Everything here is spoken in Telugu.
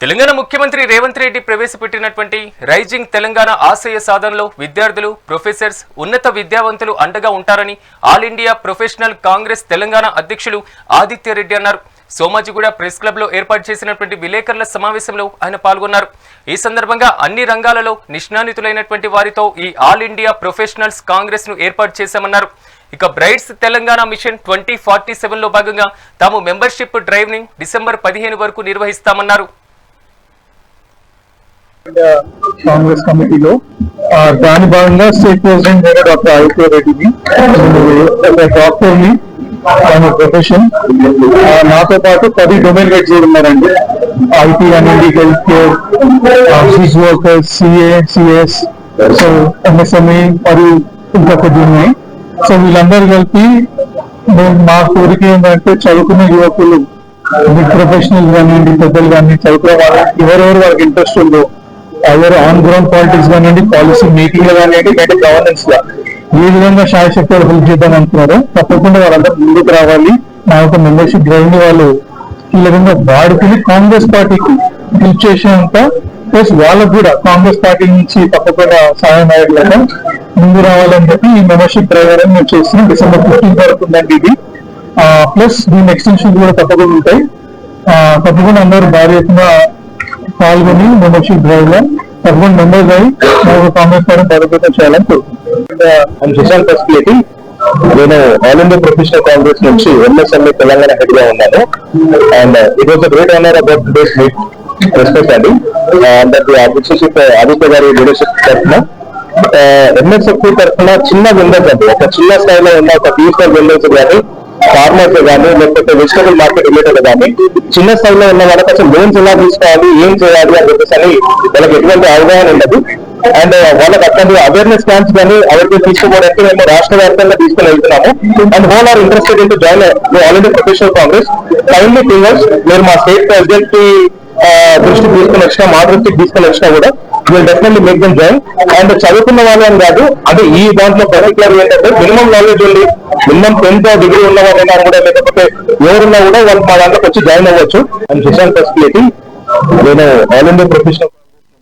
తెలంగాణ ముఖ్యమంత్రి రేవంత్ రెడ్డి ప్రవేశపెట్టినటువంటి రైజింగ్ తెలంగాణ ఆశయ సాధనలో విద్యార్థులు ప్రొఫెసర్స్ ఉన్నత విద్యావంతులు అండగా ఉంటారని All India Professional Congress Telangana అధ్యక్షులు ఆదిత్య రెడ్డి అన్నారు. సోమాజిగూడ ప్రెస్ క్లబ్లో ఏర్పాటు చేసినటువంటి విలేకరుల సమావేశంలో ఆయన పాల్గొన్నారు. ఈ సందర్భంగా అన్ని రంగాలలో నిష్ణానితులైనటువంటి వారితో ఈ ఆల్ ఇండియా ప్రొఫెషనల్స్ కాంగ్రెస్ను ఏర్పాటు చేశామన్నారు. ఇక brights Telangana mission twenty forty సెవెన్లో భాగంగా తాము మెంబర్షిప్ డ్రైవ్ని డిసెంబర్ పదిహేను వరకు నిర్వహిస్తామన్నారు. కాంగ్రెస్ కమిటీలో దాని భాగంగా స్టేట్ ప్రెసిడెంట్ అయిన డాక్టర్ ఆదిత్య రెడ్డిని ఒక డాక్టర్ని ఆయన ప్రొఫెషన్ నాతో పాటు పది డొమైన్ హెడ్స్ కూడా ఉన్నారండి. ఐటీ అనేది health care office workers CA CS so MSME మరియు ఇంకా కొద్ది ఉన్నాయి. సో వీళ్ళందరూ కలిపి మా కోరిక ఏంటంటే చదువుకున్న యువకులు ప్రొఫెషనల్ కానివ్వండి పెద్దలు కానీ చదువుకునే వాళ్ళకి ఎవరెవరు వాళ్ళకి ఇంట్రెస్ట్ ఉందో ఎవరు ఆన్ గ్రౌండ్ పాలిటిక్స్ కానివ్వండి పాలసీ మేకింగ్లో కానివ్వండి లేదా గవర్నెన్స్లో. ఏ విధంగా శాయశక్తి హెల్ప్ చేద్దాం అనుకున్నారో. తప్పకుండా వాళ్ళందరూ ముందుకు రావాలి. నా యొక్క మెంబర్షిప్ డ్రైవ్ని వాళ్ళు ఈ విధంగా వాడుకుని కాంగ్రెస్ పార్టీకి హెల్ప్ చేసేంత ప్లస్ వాళ్ళకు కూడా కాంగ్రెస్ పార్టీ నుంచి తప్పకుండా సహాయం అయ్యేలాగా ముందు రావాలని చెప్పి ఈ మెంబర్షిప్ డ్రైవ్ అనేది మేము చేస్తున్నాం. డిసెంబర్ ఫిఫ్టీన్ వరకు ఉందండి ఇది. ప్లస్ దీని ఎక్స్టెన్షన్ కూడా తప్పకుండా ఉంటాయి. తప్పకుండా అందరూ భారీ ఎత్తున పాల్గొని మెంబర్షిప్ డ్రైవ్లో తప్పకుండా మెంబర్స్ అయి మా కాంగ్రెస్ పార్టీ బలోపేతం చేయాలని కోరుకుంటున్నాను ఫెసిలిటీ నేను ఆల్ ఇండియా ప్రొఫెషనల్ కాంగ్రెస్ నుంచి ఎంఎస్ఎంఏ తెలంగాణ హెడ్గా ఉన్నాను. And it was great honour about today's meet respect అండి అండ్ అధ్యక్షిప్ ఆదిత్య గారి లీడర్షిప్ తరఫున ఎంఎస్ఎఫ్ తరఫున చిన్న విండోస్ అండి ఒక చిన్న స్థాయిలో ఉన్న ఒక డిజిటల్ విండోస్ కానీ ఫార్మర్స్ కానీ లేకపోతే వెజిటబుల్ మార్కెట్ రిలేటెడ్ కానీ చిన్న స్థాయిలో ఉన్న వాళ్ళకి అసలు లోన్స్ ఎలా తీసుకోవాలి ఏం చేయాలి అని చెప్పేసి అని వాళ్ళకి ఎటువంటి అవగాహన ఉండదు. అండ్ వాళ్ళకి అట్లాంటి అవేర్నెస్ క్యాంప్స్ కానీ అవైతే తీసుకోవడానికి మేము రాష్ట్ర వ్యాప్తంగా తీసుకుని వెళ్తున్నాము. And whole are interested in join already professional Congress kindly థింగర్స్ మీరు మా స్టేట్ ప్రెసిడెంట్కి దృష్టికి తీసుకుని వచ్చినా మా దృష్టికి తీసుకుని వచ్చినా కూడా will definitely make them join and చదువుకున్న వాళ్ళు అని కాదు అంటే ఈ దాంట్లో పర్టికులర్ ఏంటంటే మినిమం నాలెడ్జ్ ఉంది. మినిమం టెన్త్ డిగ్రీ ఉన్న వాళ్ళైనా కూడా లేకపోతే ఎవరున్నా కూడా వాళ్ళు మా దాంట్లోకి వచ్చి జాయిన్ అవ్వచ్చు. అండ్ సుశాంత్ ఫెసిలిటీ నేను ఆల్ ఇండియా ప్రొఫెషనల్